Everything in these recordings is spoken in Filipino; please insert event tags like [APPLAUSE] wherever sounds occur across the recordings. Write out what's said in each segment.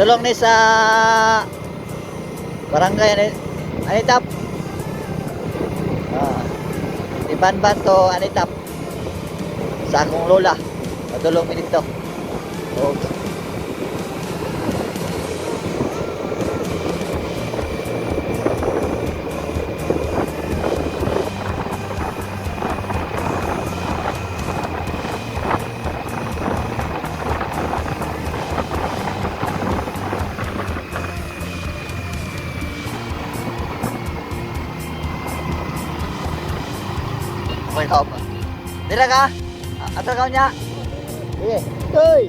Padulong ni sa barangay ani Anitap. Ah. Iban-ban to Anitap. Sa akong lola. Padulong mi dito. Oh. Okay, top. Dila ka. Atal ka niya. Sige. Hoy.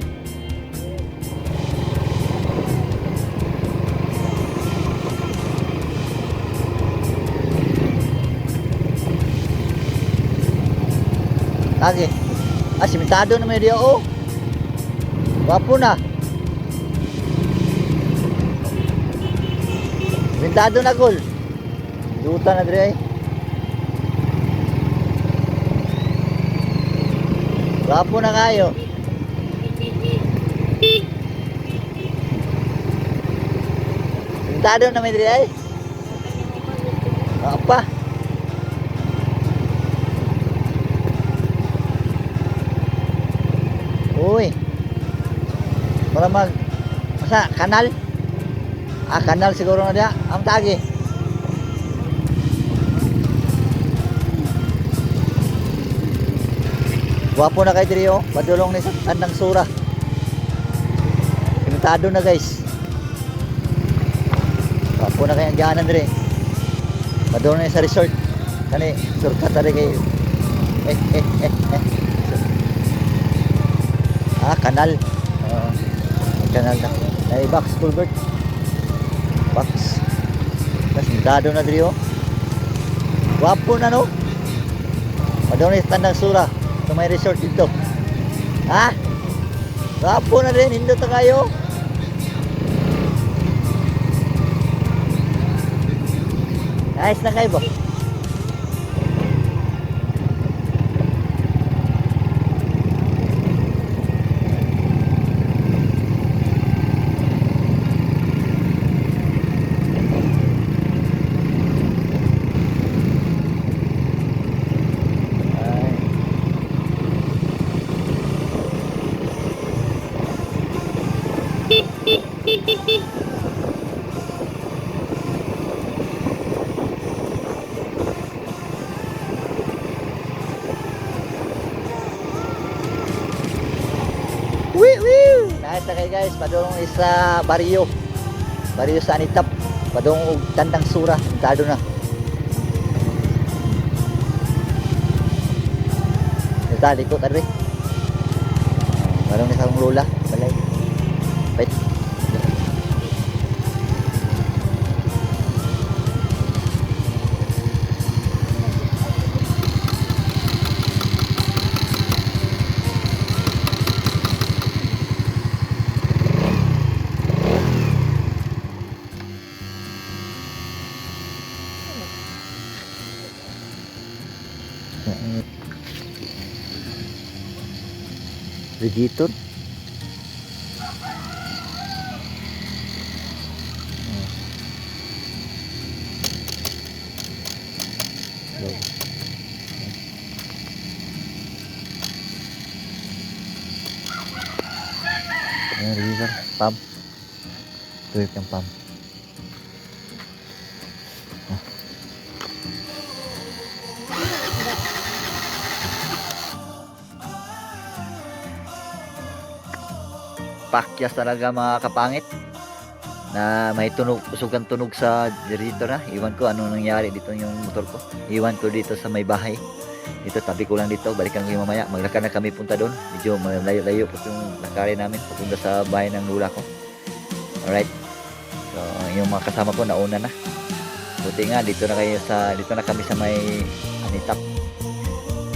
Lagi. Ah, simentado na may dia oh. Wapo na. Simentado na gol. Duta na dire ay. Wapo na kayo. Simentado na may ay. Apa? Uy. Para mag Masa kanal? Ah, kanal siguro na dia. Ang tagi. Wapo na kay diri oh. Padulong ni sa tandang sura. Limitado na guys. Wapo na kay ang ganan diri. Padulong ni sa resort. Kani surka tari kay eh eh eh eh. Ah, kanal. Oo. kanal na. Ay, box, Fulbert. Box. Mas dado na diri oh. Wapo na no. Madon ni tandang sura. Sa may resort dito. Ha? Wapo na rin. Hindot na kayo. Nice na kayo ba? Guys, padung isa baryo. Baryo sa Anitap. Padung og tandang sura, tado na. Ito, liko tadi. Parang ni sa akong lola, balay. Wait. begitu. Tuh, Duit yang pump. Pakyas talaga mga kapangit na may tunog, usugan tunog sa dito na. Iwan ko ano nangyari dito yung motor ko. Iwan ko dito sa may bahay. Dito tabi ko lang dito. Balikan ko yung mamaya. Maglakad na kami punta doon. Medyo malayo-layo po yung lakarin namin papunta sa bahay ng lula ko. Alright. So, yung mga kasama ko nauna na. Buti nga dito na kayo sa dito na kami sa may Anitap.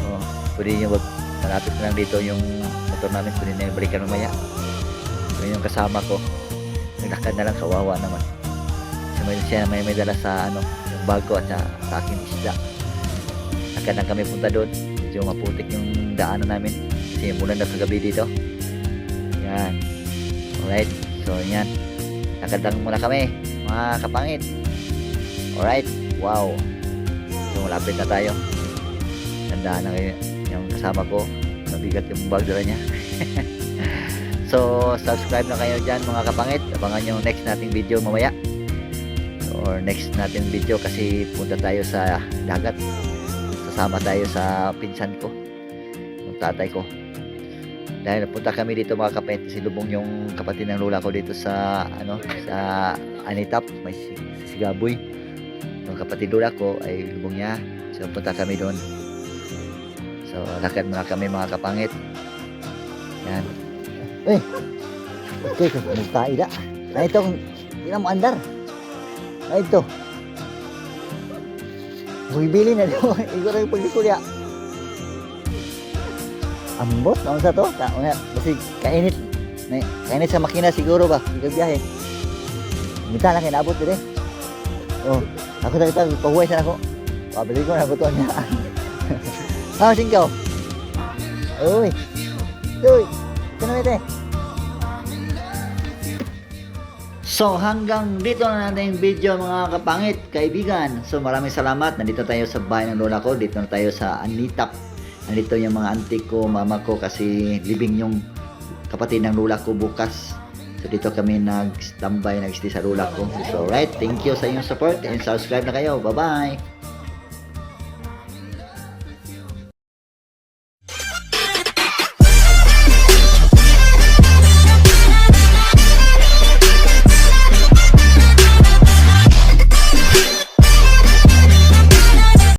So, pwede wag malapit lang dito yung motor namin. Pwede na yung balikan mamaya. Yun yung kasama ko. Naglakad na lang kawawa naman. May, siya may, may dala sa ano, yung bago at sa, sa akin isda. Lakad na kami punta doon. Medyo maputik yung daanan namin. Kasi umulan na kagabi dito. Yan. Alright. So yan. Lakad lang muna kami, mga kapangit. Alright, wow. So, malapit na tayo. Tandaan na kayo yung kasama ko. Mabigat yung bag dala niya. [LAUGHS] so, subscribe na kayo dyan mga kapangit. Abangan yung next nating video mamaya. Or next nating video kasi punta tayo sa dagat. Sasama tayo sa pinsan ko. Yung tatay ko. Dahil napunta kami dito mga kapatid, si Lubong yung kapatid ng lola ko dito sa ano sa Anitap, may si- sigaboy. Yung kapatid lola ko ay Lubong niya. So punta kami doon. So lakad muna kami mga kapangit. Yan. Eh. Okay, kung mukha ida. Na itong ina mo andar. Na ito. Bibili na daw. [LAUGHS] Igor yung pagdikulya. Ambot, ano sa to? Ta, una, kasi kainit. May, kainit sa makina siguro ba? Hindi biyahe. Mita lang kinabot dire. Oh, ako tayo, pahuway sana ako. Pabili ko na buto niya. [LAUGHS] Ah, singkaw. Uy. Uy. Ito So hanggang dito na natin yung video mga kapangit, kaibigan. So maraming salamat. Nandito tayo sa bahay ng lola ko. Dito na tayo sa Anitap. Nandito yung mga auntie ko, mama ko kasi living yung kapatid ng lola ko bukas. So dito kami nag-standby, nag-stay sa lola ko. So right, thank you sa inyong support and subscribe na kayo. Bye-bye!